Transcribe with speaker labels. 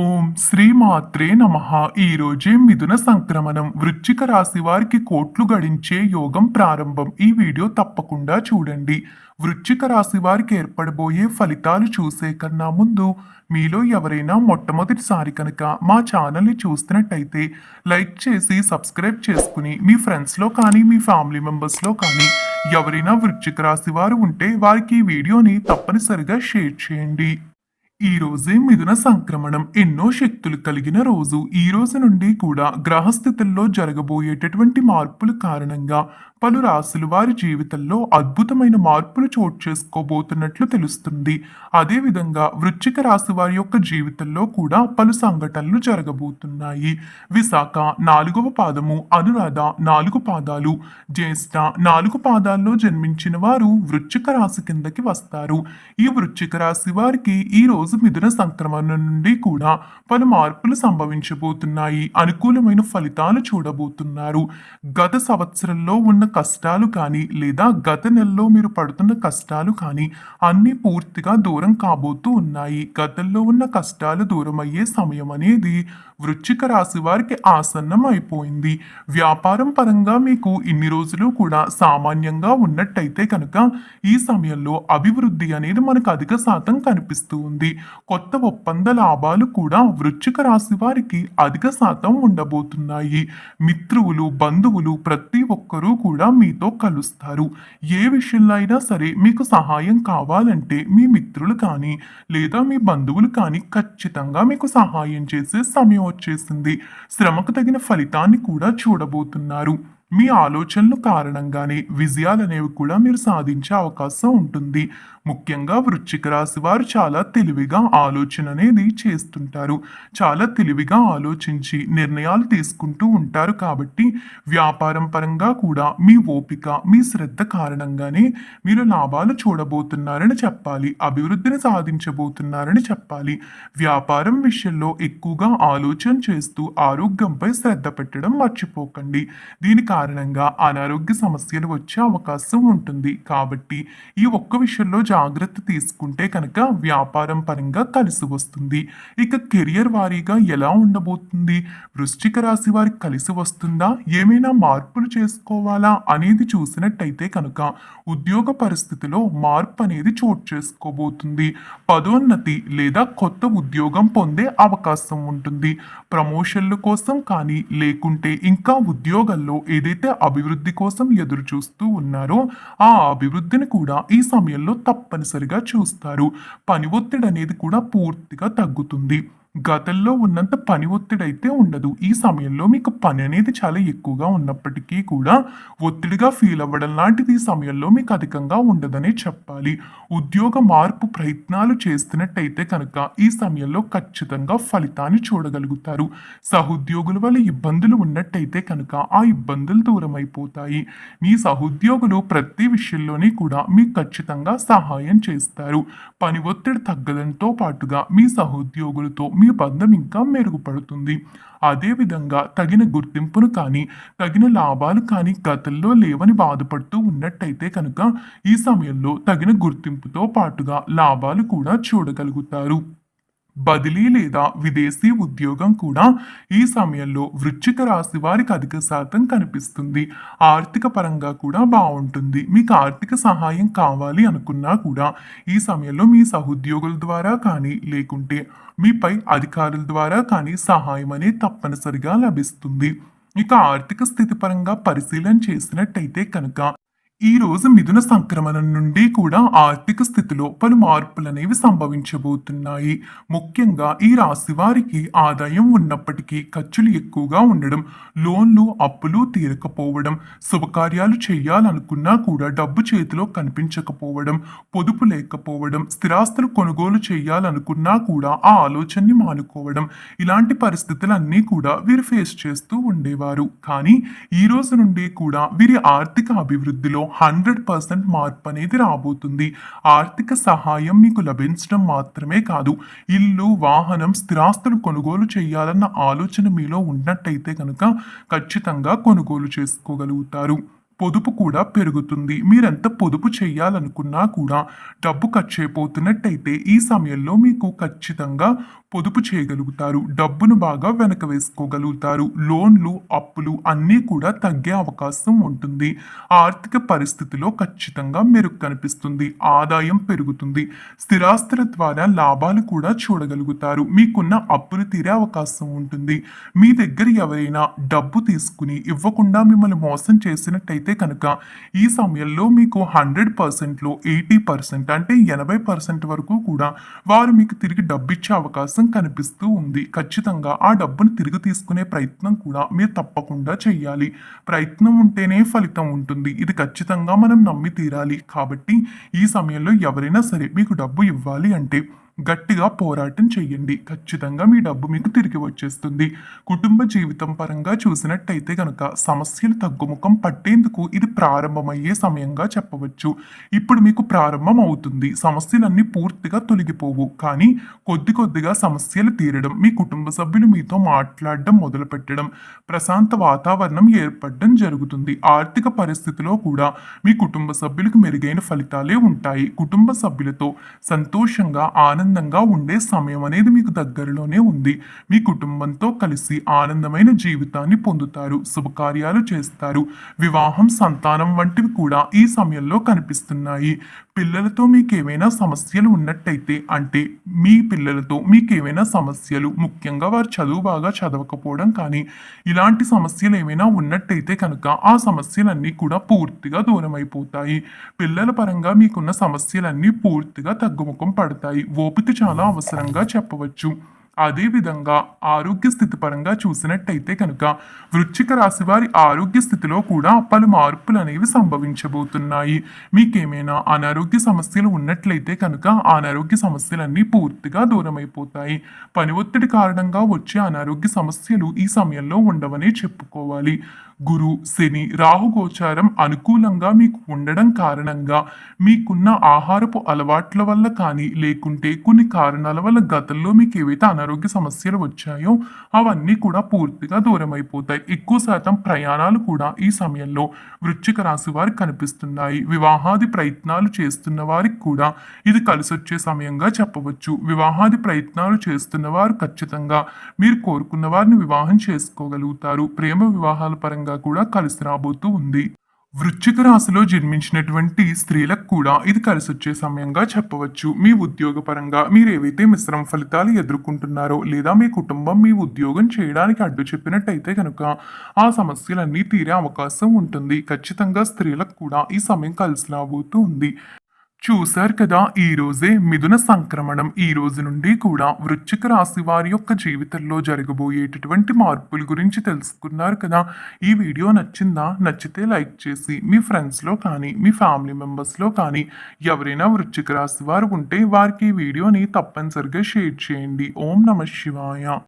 Speaker 1: ఓం శ్రీమాత్రే నమ. ఈ రోజే మిథున సంక్రమణం. వృశ్చిక రాశి వారికి కోట్లు గడించే యోగం ప్రారంభం. ఈ వీడియో తప్పకుండా చూడండి. వృశ్చిక రాశి వారికి ఏర్పడబోయే ఫలితాలు చూసే కన్నా ముందు మీలో ఎవరైనా మొట్టమొదటిసారి కనుక మా ఛానల్ని చూస్తున్నట్టయితే లైక్ చేసి సబ్స్క్రైబ్ చేసుకుని మీ ఫ్రెండ్స్లో కానీ మీ ఫ్యామిలీ మెంబర్స్లో కానీ ఎవరైనా వృశ్చిక రాశి వారు ఉంటే వారికి ఈ వీడియోని తప్పనిసరిగా షేర్ చేయండి. ఈ రోజే మిథున సంక్రమణం ఎన్నో శక్తులు కలిగిన రోజు. ఈ రోజు నుండి కూడా గ్రహస్థితుల్లో జరగబోయేటటువంటి మార్పుల కారణంగా పలు రాశులు వారి జీవితంలో అద్భుతమైన మార్పులు చోటు చేసుకోబోతున్నట్లు తెలుస్తుంది. అదేవిధంగా వృశ్చిక రాశి వారి యొక్క జీవితంలో కూడా పలు సంఘటనలు జరగబోతున్నాయి. విశాఖ నాలుగవ పాదము అనురాధ నాలుగు పాదాలు జ్యేష్ఠ నాలుగు పాదాల్లో జన్మించిన వారు వృశ్చిక రాశి కిందకి వస్తారు. ఈ వృశ్చిక రాశి వారికి ఈ రోజు మిథున సంక్రమణం నుండి కూడా పలు మార్పులు సంభవించబోతున్నాయి. అనుకూలమైన ఫలితాలు చూడబోతున్నారు. గత సంవత్సరంలో ఉన్న కష్టాలు కానీ లేదా గత నెలలో మీరు పడుతున్న కష్టాలు కానీ అన్నీ పూర్తిగా దూరం కాబోతూ ఉన్నాయి. గతంలో ఉన్న కష్టాలు దూరం అయ్యే సమయం అనేది వృశ్చిక రాశి వారికి ఆసన్నం అయిపోయింది. వ్యాపారం పరంగా మీకు ఇన్ని రోజులు కూడా సామాన్యంగా ఉన్నట్టయితే కనుక ఈ సమయంలో అభివృద్ధి అనేది మనకు అధిక శాతం కనిపిస్తూ ఉంది. కొత్త ఒప్పంద లాభాలు కూడా వృశ్చిక రాశి వారికి అధిక శాతం ఉండబోతున్నాయి. మిత్రువులు బంధువులు ప్రతి ఒక్కరూ కూడా మీతో కలుస్తారు. ఏ విషయంలో అయినా సరే మీకు సహాయం కావాలంటే మీ మిత్రులు కానీ లేదా మీ బంధువులు కానీ ఖచ్చితంగా మీకు సహాయం చేసే సమయం వచ్చేసింది. శ్రమకు తగిన ఫలితాన్ని కూడా చూడబోతున్నారు. మీ ఆలోచనల కారణంగానే విజయాలు అనేవి కూడా మీరు సాధించే అవకాశం ఉంటుంది. ముఖ్యంగా వృశ్చిక రాశి వారు చాలా తెలివిగా ఆలోచన అనేది చేస్తుంటారు. చాలా తెలివిగా ఆలోచించి నిర్ణయాలు తీసుకుంటూ ఉంటారు కాబట్టి వ్యాపారం పరంగా కూడా మీ ఓపిక మీ శ్రద్ధ కారణంగానే మీరు లాభాలు చూడబోతున్నారని చెప్పాలి అభివృద్ధిని సాధించబోతున్నారని చెప్పాలి. వ్యాపారం విషయంలో ఎక్కువగా ఆలోచన చేస్తూ ఆరోగ్యంపై శ్రద్ధ పెట్టడం మర్చిపోకండి. దీని కారణం కారణంగా అనారోగ్య సమస్యలు వచ్చే అవకాశం ఉంటుంది. కాబట్టి ఈ ఒక్క విషయంలో జాగ్రత్త తీసుకుంటే కనుక వ్యాపారం పరంగా కలిసి వస్తుంది. ఇక కెరియర్ వారీగా ఎలా ఉండబోతుంది? వృశ్చిక రాశి వారికి కలిసి వస్తుందా? ఏమైనా మార్పులు చేసుకోవాలా? అనేది చూసినట్టయితే కనుక ఉద్యోగ పరిస్థితిలో మార్పు అనేది చోటు చేసుకోబోతుంది. పదోన్నతి లేదా కొత్త ఉద్యోగం పొందే అవకాశం ఉంటుంది. ప్రమోషన్ల కోసం కానీ లేకుంటే ఇంకా ఉద్యోగాల్లో ఏదైతే అభివృద్ధి కోసం ఎదురు చూస్తూ ఉన్నారో ఆ అభివృద్ధిని కూడా ఈ సమయంలో తప్పనిసరిగా చూస్తారు. పని ఒత్తిడి అనేది కూడా పూర్తిగా తగ్గుతుంది. గతంలో ఉన్నంత పని ఒత్తిడి అయితే ఉండదు. ఈ సమయంలో మీకు పని అనేది చాలా ఎక్కువగా ఉన్నప్పటికీ కూడా ఒత్తిడిగా ఫీల్ అవ్వడం లాంటిది ఈ సమయంలో మీకు అధికంగా ఉండదనే చెప్పాలి. ఉద్యోగ మార్పు ప్రయత్నాలు చేస్తున్నట్టయితే కనుక ఈ సమయంలో ఖచ్చితంగా ఫలితాన్ని చూడగలుగుతారు. సహోద్యోగుల వల్ల ఇబ్బందులు ఉన్నట్టయితే కనుక ఆ ఇబ్బందులు దూరం అయిపోతాయి మీ సహోద్యోగులు ప్రతి విషయంలోనే కూడా మీకు ఖచ్చితంగా సహాయం చేస్తారు. పని ఒత్తిడి తగ్గడంతో పాటుగా మీ సహోద్యోగులతో మీ బంధం ఇంకా మెరుగుపడుతుంది. అదేవిధంగా తగిన గుర్తింపును కానీ తగిన లాభాలు కానీ గతంలో లేవని బాధపడుతూ ఉన్నట్టయితే కనుక ఈ సమయంలో తగిన గుర్తింపుతో పాటుగా లాభాలు కూడా చూడగలుగుతారు. బదిలీ లేదా విదేశీ ఉద్యోగం కూడా ఈ సమయంలో వృశ్చిక రాశి వారికి అధిక శాతం కనిపిస్తుంది. ఆర్థిక పరంగా కూడా బాగుంటుంది. మీకు ఆర్థిక సహాయం కావాలి అనుకున్నా కూడా ఈ సమయంలో మీ సహోద్యోగుల ద్వారా కానీ లేకుంటే మీపై అధికారుల ద్వారా కానీ సహాయం అనేది తప్పనిసరిగా లభిస్తుంది. ఇక ఆర్థిక స్థితి పరంగా పరిశీలన చేసినట్టయితే కనుక ఈ రోజు మిథున సంక్రమణం నుండి కూడా ఆర్థిక స్థితిలో పలు మార్పులు అనేవి సంభవించబోతున్నాయి. ముఖ్యంగా ఈ రాశి వారికి ఆదాయం ఉన్నప్పటికీ ఖర్చులు ఎక్కువగా ఉండడం లోన్లు అప్పులు తీరకపోవడం శుభకార్యాలు చేయాలనుకున్నా కూడా డబ్బు చేతిలో కనిపించకపోవడం పొదుపు లేకపోవడం స్థిరాస్తులు కొనుగోలు చేయాలనుకున్నా కూడా ఆ ఆలోచనని మానుకోవడం ఇలాంటి పరిస్థితులన్నీ కూడా వీరు ఫేస్ చేస్తూ ఉండేవారు. కానీ ఈ రోజు నుండి కూడా వీరి ఆర్థిక అభివృద్ధిలో హండ్రెడ్ పర్సెంట్ మార్పు అనేది రాబోతుంది. ఆర్థిక సహాయం మీకు లభించడం మాత్రమే కాదు ఇల్లు వాహనం స్థిరాస్తులు కొనుగోలు చేయాలన్న ఆలోచన మీలో ఉన్నట్టయితే కనుక ఖచ్చితంగా కొనుగోలు చేసుకోగలుగుతారు. పొదుపు కూడా పెరుగుతుంది. మీరెంత పొదుపు చేయాలనుకున్నా కూడా డబ్బు ఖర్చు అయిపోతున్నట్టయితే ఈ సమయంలో మీకు ఖచ్చితంగా పొదుపు చేయగలుగుతారు. డబ్బును బాగా వెనక వేసుకోగలుగుతారు. లోన్లు అప్పులు అన్నీ కూడా తగ్గే అవకాశం ఉంటుంది. ఆర్థిక పరిస్థితిలో ఖచ్చితంగా మెరుగు కనిపిస్తుంది. ఆదాయం పెరుగుతుంది. స్థిరాస్తుల ద్వారా లాభాలు కూడా చూడగలుగుతారు. మీకున్న అప్పులు తీరే అవకాశం ఉంటుంది. మీ దగ్గర ఎవరైనా డబ్బు తీసుకుని ఇవ్వకుండా మిమ్మల్ని మోసం చేసినట్టయితే అయితే కనుక ఈ సమయంలో మీకు హండ్రెడ్ పర్సెంట్లో ఎయిటీ పర్సెంట్ అంటే ఎనభై పర్సెంట్ వరకు కూడా వారు మీకు తిరిగి డబ్బు ఇచ్చే అవకాశం కనిపిస్తూ ఉంది. ఖచ్చితంగా ఆ డబ్బును తిరిగి తీసుకునే ప్రయత్నం కూడా మీరు తప్పకుండా చేయాలి. ప్రయత్నం ఉంటేనే ఫలితం ఉంటుంది. ఇది ఖచ్చితంగా మనం నమ్మి తీరాలి. కాబట్టి ఈ సమయంలో ఎవరైనా సరే మీకు డబ్బు ఇవ్వాలి అంటే గట్టిగా పోరాటం చేయండి. ఖచ్చితంగా మీ డబ్బు మీకు తిరిగి వచ్చేస్తుంది. కుటుంబ జీవితం పరంగా చూసినట్టయితే కనుక సమస్యలు తగ్గుముఖం పట్టేందుకు ఇది ప్రారంభమయ్యే సమయంగా చెప్పవచ్చు. ఇప్పుడు మీకు ప్రారంభం అవుతుంది. సమస్యలన్నీ పూర్తిగా తొలగిపోవు. కానీ కొద్ది కొద్దిగా సమస్యలు తీరడం మీ కుటుంబ సభ్యులు మీతో మాట్లాడడం మొదలుపెట్టడం ప్రశాంత వాతావరణం ఏర్పడడం జరుగుతుంది. ఆర్థిక పరిస్థితిలో కూడా మీ కుటుంబ సభ్యులకు మెరుగైన ఫలితాలే ఉంటాయి. కుటుంబ సభ్యులతో సంతోషంగా ఆనందంగా ఉండే సమయం అనేది మీకు దగ్గరలోనే ఉంది. మీ కుటుంబంతో కలిసి ఆనందమైన జీవితాన్ని పొందుతారు. శుభకార్యాలు చేస్తారు. వివాహం సంతానం వంటివి కూడా ఈ సమయంలో కనిపిస్తున్నాయి. పిల్లలతో మీకు ఏమైనా సమస్యలు ఉన్నట్టయితే అంటే మీ పిల్లలతో మీకేమైనా సమస్యలు ముఖ్యంగా వారు చదువు బాగా చదవకపోవడం కానీ ఇలాంటి సమస్యలు ఏమైనా ఉన్నట్టయితే కనుక ఆ సమస్యలన్నీ కూడా పూర్తిగా దూరం అయిపోతాయి పిల్లల పరంగా మీకున్న సమస్యలన్నీ పూర్తిగా తగ్గుముఖం పడతాయి. ఓపిక చాలా అవసరంగా చెప్పవచ్చు. అదేవిధంగా ఆరోగ్య స్థితి పరంగా చూసినట్టయితే కనుక వృశ్చిక రాశి వారి ఆరోగ్య స్థితిలో కూడా పలు మార్పులు అనేవి సంభవించబోతున్నాయి. మీకేమైనా అనారోగ్య సమస్యలు ఉన్నట్లయితే కనుక ఆ అనారోగ్య సమస్యలన్నీ పూర్తిగా దూరమైపోతాయి. పని ఒత్తిడి కారణంగా వచ్చే అనారోగ్య సమస్యలు ఈ సమయంలో ఉండవనే చెప్పుకోవాలి. గురు శని రాహు గోచారం అనుకూలంగా మీకు ఉండడం కారణంగా మీకున్న ఆహారపు అలవాట్ల వల్ల కానీ లేకుంటే కొన్ని కారణాల వల్ల గతంలో మీకు ఏవైతే అనారోగ్య సమస్యలు వచ్చాయో అవన్నీ కూడా పూర్తిగా దూరం అయిపోతాయి ఎక్కువ శాతం ప్రయాణాలు కూడా ఈ సమయంలో వృశ్చిక రాశి వారికి కనిపిస్తున్నాయి. వివాహాది ప్రయత్నాలు చేస్తున్న వారికి కూడా ఇది కలిసొచ్చే సమయంగా చెప్పవచ్చు. వివాహాది ప్రయత్నాలు చేస్తున్న వారు ఖచ్చితంగా మీరు కోరుకున్న వారిని వివాహం చేసుకోగలుగుతారు. ప్రేమ వివాహాల పరంగా కూడా కలిసి రాబోతూ ఉంది. వృశ్చిక రాశిలో జన్మించినటువంటి స్త్రీలకు కూడా ఇది కలిసి వచ్చే సమయంగా చెప్పవచ్చు. మీ ఉద్యోగపరంగా మీరు ఏవైతే మిశ్రమ ఫలితాలు ఎదుర్కొంటున్నారో లేదా మీ కుటుంబం మీ ఉద్యోగం చేయడానికి అడ్డు చెప్పినట్టయితే కనుక ఆ సమస్యలన్నీ తీరే అవకాశం ఉంటుంది. ఖచ్చితంగా స్త్రీలకు కూడా ఈ సమయం కలిసి రాబోతూ ఉంది. చూశారు కదా ఈరోజే మిథున సంక్రమణం. ఈ రోజు నుండి కూడా వృశ్చిక రాశి వారి యొక్క జీవితంలో జరగబోయేటటువంటి మార్పుల గురించి తెలుసుకున్నారు కదా. ఈ వీడియో నచ్చిందా? నచ్చితే లైక్ చేసి మీ ఫ్రెండ్స్లో కానీ మీ ఫ్యామిలీ మెంబర్స్లో కానీ ఎవరైనా వృశ్చిక రాశి వారు ఉంటే వారికి ఈ వీడియోని తప్పనిసరిగా షేర్ చేయండి. ఓం నమ శివాయ.